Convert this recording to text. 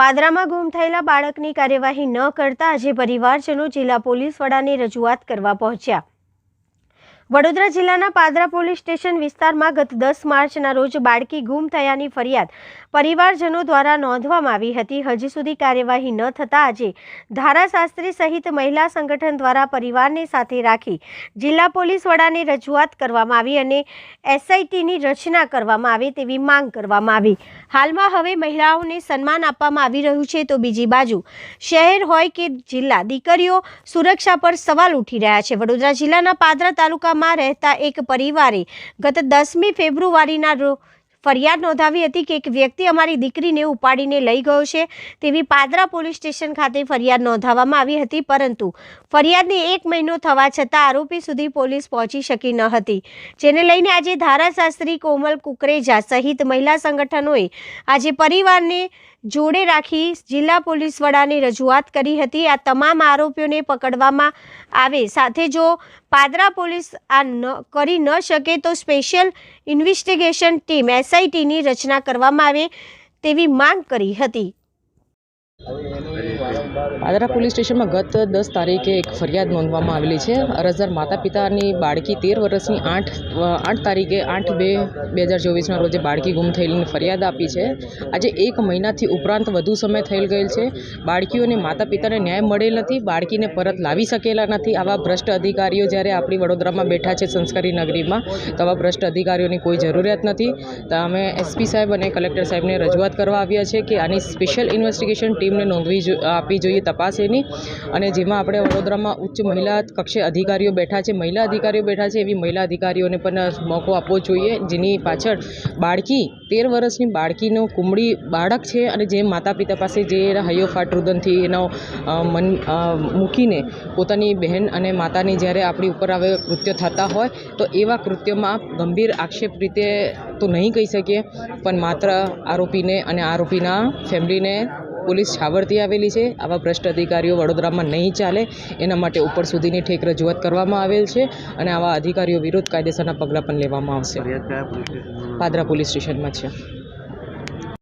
પાદરામાં ગુમ થયેલા બાળકની કાર્યવાહી ન કરતા આજે પરિવારજનો જિલ્લા પોલીસ વડાને રજૂઆત કરવા પહોંચ્યા. વડોદરા જિલ્લાના પાદરા પોલીસ સ્ટેશન વિસ્તારમાં ગત દસ માર્ચના રોજ બાળકી ગુમ થયાની ફરિયાદ પરિવારજનો દ્વારા નોંધવામાં આવી હતી. હજી સુધી કાર્યવાહી ન થતાં આજે ધારાશાસ્ત્રી સહિત મહિલા સંગઠન દ્વારા પરિવારને સાથે રાખી જિલ્લા પોલીસ વડાને રજૂઆત કરવામાં આવી અને એસઆઈટીની રચના કરવામાં આવે તેવી માંગ કરવામાં આવી. હાલમાં હવે મહિલાઓને સન્માન આપવામાં આવી રહ્યું છે તો બીજી બાજુ શહેર હોય કે જિલ્લા, દીકરીઓ સુરક્ષા પર સવાલ ઉઠી રહ્યા છે. વડોદરા જિલ્લાના પાદરા તાલુકામાં રહેતા એક પરિવારે ગત દસમી ફેબ્રુઆરીના રો ફરિયાદ નોંધાવી હતી કે એક વ્યક્તિ અમારી દીકરીને ઉપાડીને લઈ ગયો છે. તેવી પાદરા પોલીસ સ્ટેશન ખાતે ફરિયાદ નોંધાવવામાં આવી હતી, પરંતુ ફરિયાદને એક મહિનો થવા છતાં આરોપી સુધી પોલીસ પહોંચી શકી ન હતી. જેને લઈને આજે ધારાશાસ્ત્રી કોમલ કુકરેજા સહિત મહિલા સંગઠનોએ આજે પરિવારને જોડે રાખી જિલ્લા પોલીસ વડાને રજૂઆત કરી હતી. આ તમામ આરોપીઓને પકડવામાં આવે. સાથે જો પાદરા પોલીસ આ ન કરી ન શકે તો સ્પેશિયલ ઇન્વેસ્ટિગેશન ટીમ એસઆઈટીની રચના કરવામાં આવે તેવી માંગ કરી હતી. પાદરા પોલીસ સ્ટેશનમાં ગત દસ તારીખે એક ફરિયાદ નોંધવામાં આવેલી છે. અરજદાર માતા પિતાની બાળકી તેર વર્ષની આઠ આઠ તારીખે આઠ બે બે હજાર ચોવીસના રોજે બાળકી ગુમ થયેલીની ફરિયાદ આપી છે. આજે એક મહિનાથી ઉપરાંત વધુ સમય થઈ ગયેલ છે. બાળકીઓને માતા પિતાને ન્યાય મળેલ નથી, બાળકીને પરત લાવી શકેલા નથી. આવા ભ્રષ્ટ અધિકારીઓ જ્યારે આપણી વડોદરામાં બેઠા છે સંસ્કારી નગરીમાં, તો આવા ભ્રષ્ટ અધિકારીઓની કોઈ જરૂરિયાત નથી. તો અમે એસપી સાહેબ અને કલેક્ટર સાહેબને રજૂઆત કરવા આવ્યા છે કે આની સ્પેશિયલ ઇન્વેસ્ટિગેશન ટીમને નોંધવી જો- આપવી જોઈએ તપાસ એની અને જેમાં આપણે વડોદરામાં ઉચ્ચ મહિલા કક્ષે અધિકારીઓ બેઠા છે, મહિલા અધિકારીઓ બેઠા છે, એવી મહિલા અધિકારીઓને પણ મોકો આપવો જોઈએ, જેની પાછળ બાળકી, તેર વર્ષની બાળકીનો કુમળી બાળક છે અને જે માતા પિતા પાસે જે હૈયોફાટ રુદનથી એનો મન મૂકીને પોતાની બહેન અને માતાની જ્યારે આપણી ઉપર આવે કૃત્ય થતા હોય, તો એવા કૃત્યોમાં ગંભીર આક્ષેપ રીતે તો નહીં કહી શકીએ, પણ માત્ર આરોપીને અને આરોપીના ફેમિલીને પોલીસ છાવરતી આવેલી છે. આવા ભ્રષ્ટ અધિકારીઓ વડોદરામાં નહીં ચાલે એના માટે ઉપર સુધીની ઠેક રજૂઆત કરવામાં આવેલ છે અને આવા અધિકારીઓ વિરુદ્ધ કાયદેસરના પગલાં પણ લેવામાં આવશે. પાદરા પોલીસ સ્ટેશનમાં છે.